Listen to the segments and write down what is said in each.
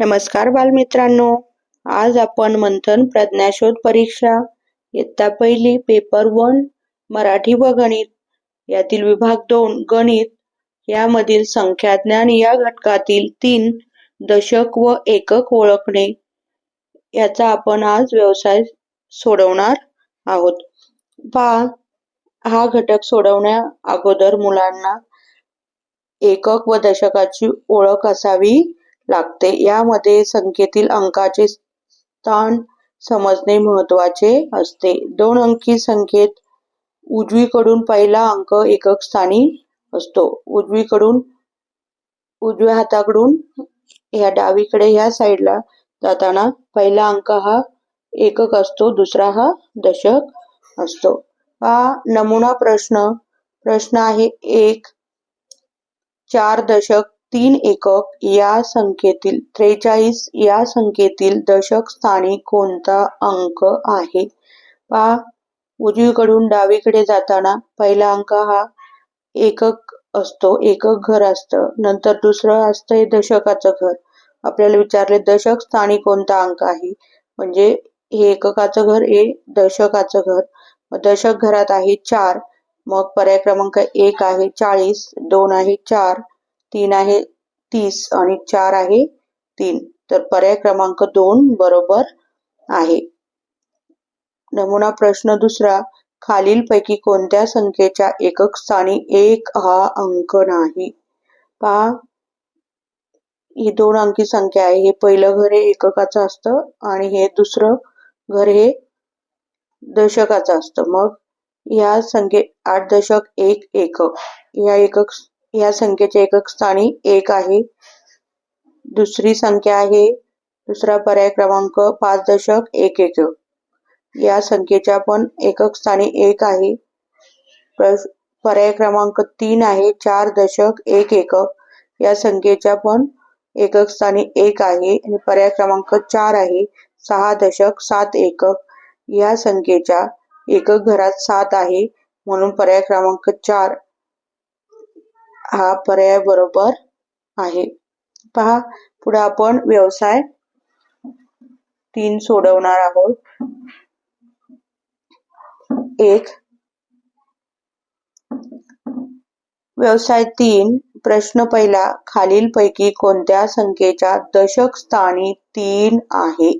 नमस्कार बालमित्रांनो. आज आपण मंथन प्रज्ञाशोध परीक्षा इयत्ता पहिली पेपर वन मराठी व गणित यातील विभाग दोन गणित यामधील संख्याज्ञान या घटकातील तीन दशक व एकक ओळखणे याचा आपण आज व्यवसाय सोडवणार आहोत. पहा हा घटक सोडवण्या अगोदर मुलांना एकक व दशकाची ओळख असावी. लागते. यामध्ये संख्येतील अंकाचे स्थान समजणे महत्त्वाचे असते. दोन अंकी संख्येत उजवीकडून पहिला अंक एकक स्थानी असतो. उजवीकडून उजव्या हाताकडून या डावीकडे ह्या साईडला जाताना पहिला अंक हा एकक असतो दुसरा हा दशक असतो. हा नमुना प्रश्न प्रश्न आहे एक चार दशक तीन एकक या संख्येतील त्रेचाळीस या संख्येतील दशक स्थानी कोणता अंक आहे? पहा उजवीकडून डावीकडे जाताना पहिला अंक हा एकक असतो एकक घर असतं. नंतर दुसरं असतं हे दशकाचं घर. आपल्याला विचारले दशक स्थानी कोणता अंक आहे? म्हणजे हे एककाचं घर हे दशकाचं घर. दशक घरात आहे चार. मग पर्याय क्रमांक एक आहे चाळीस दोन आहे चार. तीन आहे तीस आणि चार आहे तीन. तर पर्याय क्रमांक दोन बरोबर आहे. नमुना प्रश्न दुसरा खालीलपैकी कोणत्या संख्येच्या एकक स्थानी एक हा अंक नाही? पहा. ही दोन अंकी संख्या आहे. हे पहिलं घर हे एककाचं असतं आणि हे दुसरं घर हे दशकाचं असतं. मग या संख्ये आठ दशक एक एकक या एकक या संख्येच्या एकक स्थानी एक आहे. दुसरी संख्या आहे. दुसरा पर्याय क्रमांक पाच दशक एक एकक या संख्येच्या पण एकक स्थानी एक आहे. पर्याय क्रमांक तीन आहे. चार दशक एक एकक या संख्येच्या पण एकक स्थानी एक आहे आणि पर्याय क्रमांक चार आहे. सहा दशक सात एकक या संख्येच्या एकक घरात सात आहे. म्हणून पर्याय क्रमांक चार हा पर्याय बरोबर आहे. पहा पुढे आपण व्यवसाय तीन सोडवणार आहोत. एक व्यवसाय तीन प्रश्न पहिला खालीलपैकी कोणत्या संख्येच्या दशक स्थानी तीन आहे?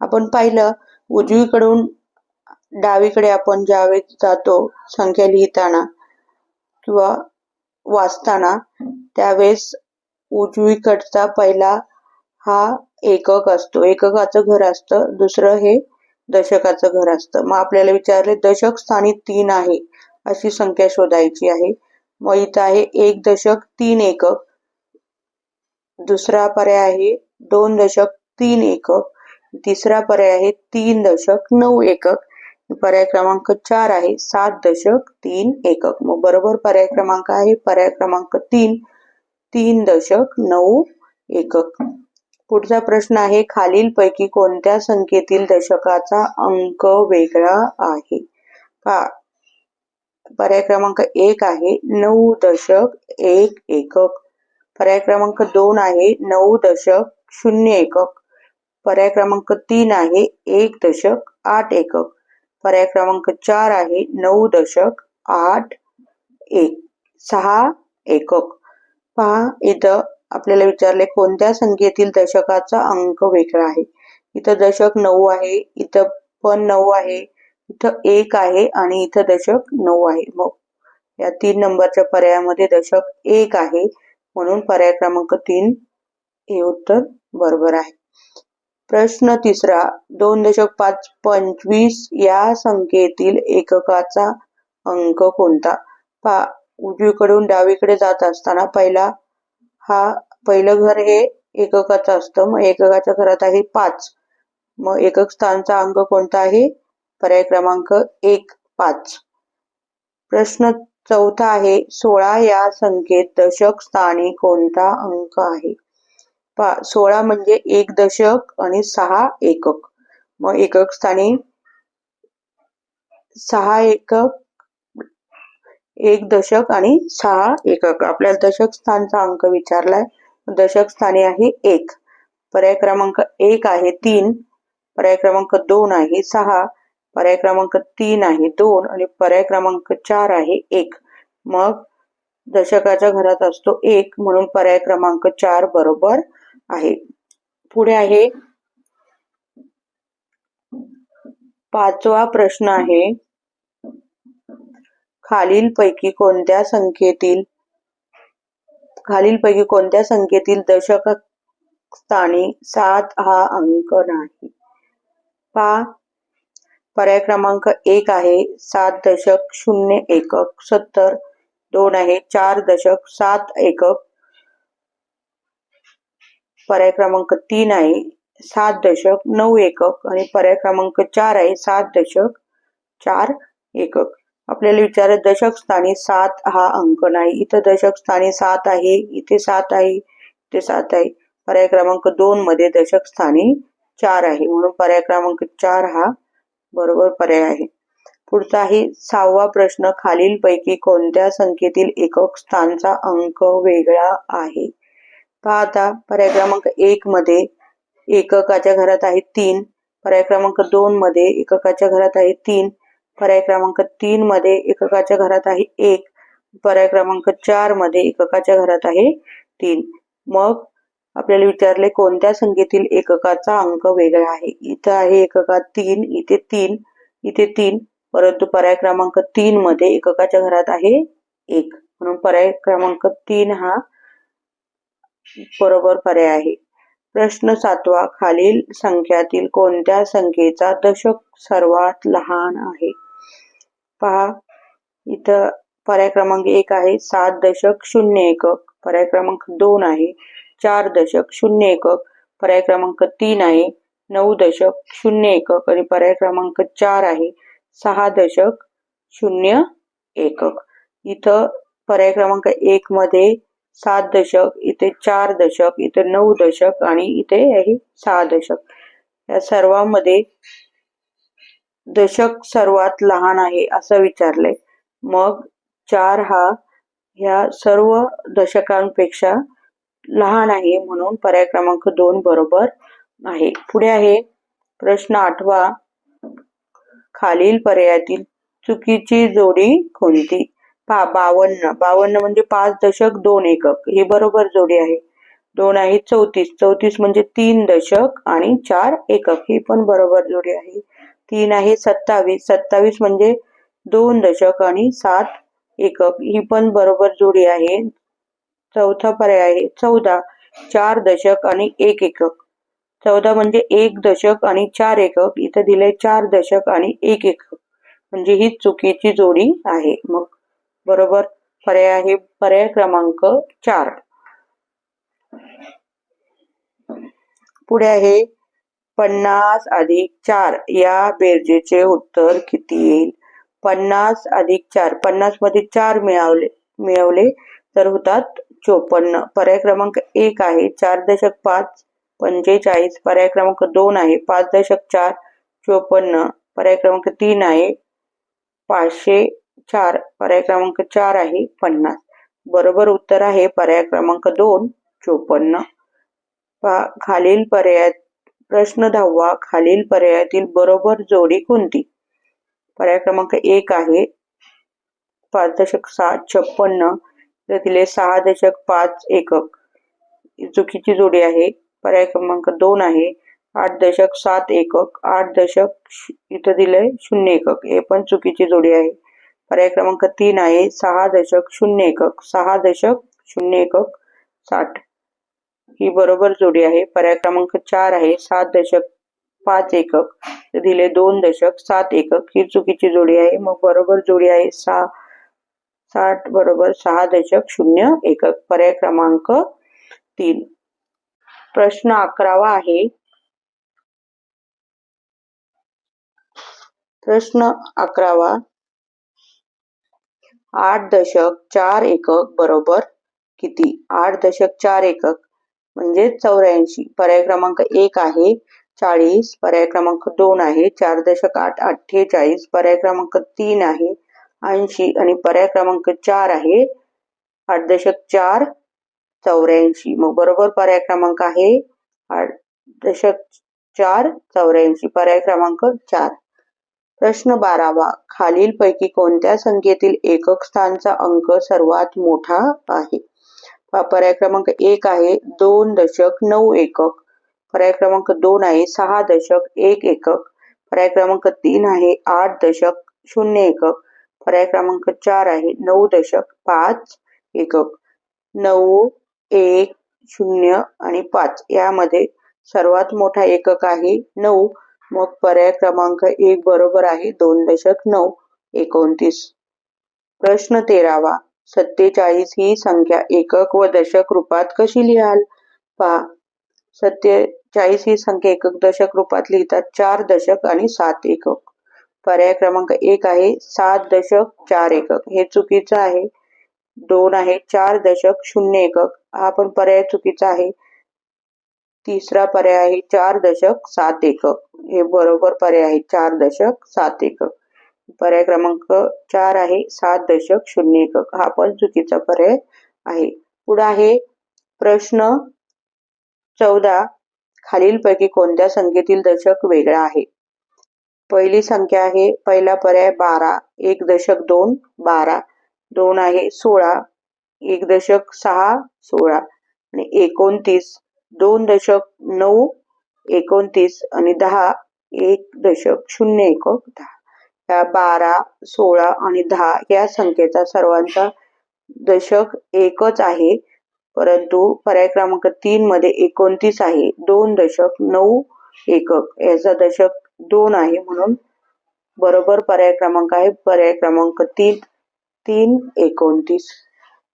आपण पाहिलं उजवीकडून डावीकडे आपण ज्यावेळी जातो संख्या लिहिताना किंवा वाचताना त्यावेळेस उजवीकडचा पहिला हा एकक असतो. एककाचं घर असतं दुसरं हे दशकाचं घर असतं. मग आपल्याला विचारले दशक स्थानी तीन आहे अशी संख्या शोधायची आहे. मग इथं आहे एक दशक तीन एकक. दुसरा पर्याय आहे दोन दशक तीन एकक. तिसरा पर्याय आहे तीन दशक नऊ एकक. पर्याय क्रमांक चार आहे. सात दशक तीन एकक. मग बरोबर पर्याय क्रमांक आहे. पर्याय क्रमांक तीन तीन दशक नऊ एकक. पुढचा प्रश्न आहे खालीलपैकी कोणत्या संख्येतील दशकाचा अंक वेगळा आहे? पा पर्याय क्रमांक एक आहे नऊ दशक एक एकक. पर्याय क्रमांक दोन आहे नऊ दशक शून्य एकक. पर्याय क्रमांक तीन आहे एक दशक आठ एकक. पर्याय क्रमांक चार आहे नऊ दशक आठ एक सहा एकक. पहा इथं आपल्याला विचारले कोणत्या संख्येतील दशकाचा अंक वेगळा आहे. इथं दशक नऊ आहे इथं पण नऊ आहे इथं एक आहे आणि इथं दशक नऊ आहे. मग या तीन नंबरच्या पर्यायामध्ये दशक एक आहे म्हणून पर्याय क्रमांक तीन हे उत्तर बरोबर आहे. प्रश्न तिसरा दोन दशक पाच पंचवीस या संख्येतील एककाचा अंक कोणता? पा उजवीकडून डावीकडे जात असताना पहिला हा पहिलं घर हे एककाचं असतं. मग एककाच्या घरात आहे पाच. मग एकक स्थानचा अंक कोणता आहे? पर्याय क्रमांक एक पाच. प्रश्न चौथा आहे सोळा या संख्येत दशक स्थानी कोणता अंक आहे? पा सोळा म्हणजे एक दशक आणि सहा एकक. मग एकक स्थानी सहा एकक एक दशक आणि सहा एकक. आपल्याला दशक स्थानचा अंक विचारलाय. दशक स्थानी आहे एक. पर्याय क्रमांक एक आहे तीन. पर्याय क्रमांक दोन आहे सहा. पर्याय क्रमांक तीन आहे दोन आणि पर्याय क्रमांक चार आहे एक. मग दशकाच्या घरात असतो एक म्हणून पर्याय क्रमांक चार बरोबर आहे. पुढे आहे. पाचवा प्रश्न आहे. खालीलपैकी कोणत्या संख्येतील खालीलपैकी कोणत्या संख्येतील दशक स्थानी सात हा अंक नाही? पा. पर्याय क्रमांक एक आहे. सात दशक शून्य एकक सत्तर दोन आहे. चार दशक सात एकक पर्याय क्रमांक तीन आहे सात दशक नऊ एकक आणि पर्याय क्रमांक चार आहे सात दशक चार एकक. आपल्याला विचारत दशक स्थानी सात हा अंक नाही. इथं दशक स्थानी सात आहे इथे सात आहे इथे सात आहे. पर्याय क्रमांक दोन मध्ये दशक स्थानी चार आहे. म्हणून पर्याय क्रमांक चार हा बरोबर पर्याय आहे. पुढचा आहे सहावा प्रश्न खालीलपैकी कोणत्या संख्येतील एकक स्थानचा अंक वेगळा आहे? पहा आता पर्याय क्रमांक एक मध्ये एककाच्या घरात आहे तीन पर्याय क्रमांक दोन मध्ये एककाच्या घरात आहे तीन पर्याय क्रमांक तीन मध्ये एककाच्या घरात आहे एक पर्याय क्रमांक चारमध्ये एककाच्या घरात आहे तीन. मग आपल्याला विचारले कोणत्या संख्येतील एककाचा अंक वेगळा आहे? इथं आहे एकका तीन इथे तीन इथे तीन परंतु पर्याय क्रमांक तीन मध्ये एककाच्या घरात आहे एक. म्हणून पर्याय क्रमांक तीन हा बरोबर पर्याय आहे. प्रश्न सातवा खालील संख्यातील कोणत्या संख्येचा दशक सर्वात लहान आहे? पहा इथं पर्याय क्रमांक एक आहे सात दशक शून्य एकक. पर्याय क्रमांक दोन आहे चार दशक शून्य एकक. पर्याय क्रमांक तीन आहे नऊ दशक शून्य एकक. आणि पर्याय क्रमांक चार आहे सहा दशक शून्य एकक. इथं पर्याय क्रमांक एक मध्ये सात दशक इथे चार दशक इथे नऊ दशक आणि इथे आहे सहा दशक. या सर्वांमध्ये दशक सर्वात लहान आहे असं विचारलंय. मग चार हा ह्या सर्व दशकांपेक्षा लहान आहे म्हणून पर्याय क्रमांक दोन बरोबर आहे. पुढे आहे प्रश्न आठवा. खालील पर्यायातील चुकीची जोडी कोणती? पहा बावन्न. बावन्न म्हणजे पाच दशक दोन एकक. ही बरोबर जोडी आहे. दोन आहे चौतीस. चौतीस म्हणजे तीन दशक आणि चार एकक. ही पण बरोबर जोडी आहे. तीन आहे सत्तावीस. सत्तावीस म्हणजे दोन दशक आणि सात एकक. ही पण बरोबर जोडी आहे. चौथा पर्याय आहे. चौदा. चार दशक आणि एक एकक. चौदा म्हणजे एक दशक आणि चार एकक. इथं दिले चार दशक आणि एक एकक. म्हणजे ही चुकीची जोडी आहे. मग बरोबर? पर्याय आहे पर्याय क्रमांक चार. पुढे आहे पन्नास अधिक चार. या बेरजेचे उत्तर किती येईल? पन्नास अधिक चार. पन्नासमध्ये चार मिळवले मिळवले तर होतात चोपन्न. पर्याय क्रमांक एक आहे चार दशक पाच पंचेचाळीस. पर्याय क्रमांक दोन आहे पाच दशक चार चोपन्न. पर्याय क्रमांक तीन आहे पाचशे चार पर्याय क्रमांक चार आहे पन्नास. बरोबर उत्तर आहे पर्याय क्रमांक दोन चोपन्न. खालील पर्याय प्रश्न दहावा खालील पर्यायातील बरोबर जोडी कोणती? पर्याय क्रमांक एक आहे पाच दशक सात छप्पन्न. दिले सहा दशक पाच एकक. चुकीची जोडी आहे. पर्याय क्रमांक दोन आहे आठ दशक सात एकक. आठ दशक इथं दिलंय शून्य एकक. हे पण चुकीची जोडी आहे. पर्याय क्रमांक तीन आहे. सहा दशक शून्य एकक. सहा दशक शून्य एकक साठ. ही बरोबर जोडी आहे. पर्याय क्रमांक चार आहे. सात दशक पाच एकक. दिले दोन दशक सात एकक. ही चुकीची जोडी आहे. मग बरोबर जोडी आहे. सहा साठ बरोबर सहा दशक शून्य एकक. पर्याय क्रमांक तीन. प्रश्न अकरावा आहे. प्रश्न अकरावा. आठ दशक चार एकक बरोबर किती? आठ दशक चार एकक म्हणजे चौऱ्याऐंशी. पर्याय क्रमांक एक आहे चाळीस. पर्याय क्रमांक दोन आहे चार दशक आठ अठ्ठेचाळीस. पर्याय क्रमांक तीन आहे ऐंशी. आणि पर्याय क्रमांक चार आहे आठ दशक चार चौऱ्याऐंशी. मग बरोबर पर्याय क्रमांक आहे आठ दशक चार चौऱ्याऐंशी. पर्याय क्रमांक चार. प्रश्न बारावा. खालीलपैकी कोणत्या संख्येतील एकक स्थानचा अंक सर्वात मोठा आहे? पर्याय क्रमांक एक आहे दोन दशक नऊ एकक. पर्याय क्रमांक दोन आहे सहा दशक एक एकक. पर्याय क्रमांक तीन आहे आठ दशक शून्य एकक. पर्याय क्रमांक चार आहे नऊ दशक पाच एकक. नऊ एक शून्य आणि पाच यामध्ये सर्वात मोठा एकक आहे नऊ. मग पर्याय क्रमांक एक बरोबर आहे दोन दशक नऊ एकोणतीस. प्रश्न तेरावा सत्तेचाळीस ही संख्या एकक व दशक रूपात कशी लिहाल? पहा सत्तेचाळीस ही संख्या एकक दशक रूपात लिहितात चार दशक आणि सात एकक. पर्याय क्रमांक एक आहे सात दशक चार एकक. हे चुकीचं आहे. दोन आहे चार दशक शून्य एकक. हा पण पर्याय चुकीचा आहे. तिसरा पर्याय आहे चार दशक सात एकक हे बरोबर पर्याय आहे चार दशक सात एकक पर्याय क्रमांक चार आहे सात दशक शून्य एकक हा पण चुकीचा पर्याय आहे. पुढे आहे प्रश्न चौदा. खालीलपैकी कोणत्या संख्येतील दशक वेगळा आहे? पहिली संख्या आहे पहिला पर्याय बारा. एक दशक दोन बारा. दोन आहे सोळा. एक दशक सहा सोळा. आणि एकोणतीस. दोन दशक नऊ एकोणतीस आणि दहा एक दशक शून्य एकक दहा. या बारा सोळा आणि दहा या संख्येचा सर्वांचा दशक एकच आहे. परंतु पर्याय क्रमांक तीन मध्ये एकोणतीस आहे. दोन दशक नऊ एकक. याचा दशक दोन आहे म्हणून बरोबर पर्याय क्रमांक आहे. पर्याय क्रमांक तीन तीन एकोणतीस.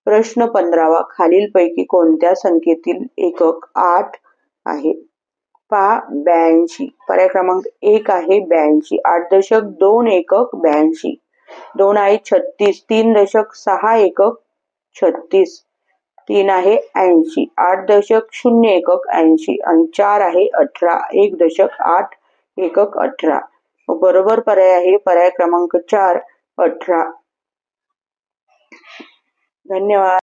प्रश्न पंधरावा. खालीलपैकी कोणत्या संख्येतील एकक आठ आहे? पहा ब्याऐंशी. पर्याय क्रमांक एक आहे ब्याऐंशी. आठ दशक दोन एकक ब्याऐंशी. दोन आहे छत्तीस. तीन दशक सहा एकक छत्तीस. तीन आहे ऐंशी. आठ दशक शून्य एकक ऐंशी. आणि चार आहे अठरा. एक दशक आठ एकक अठरा. बरोबर पर्याय आहे. पर्याय क्रमांक चार अठरा. धन्यवाद.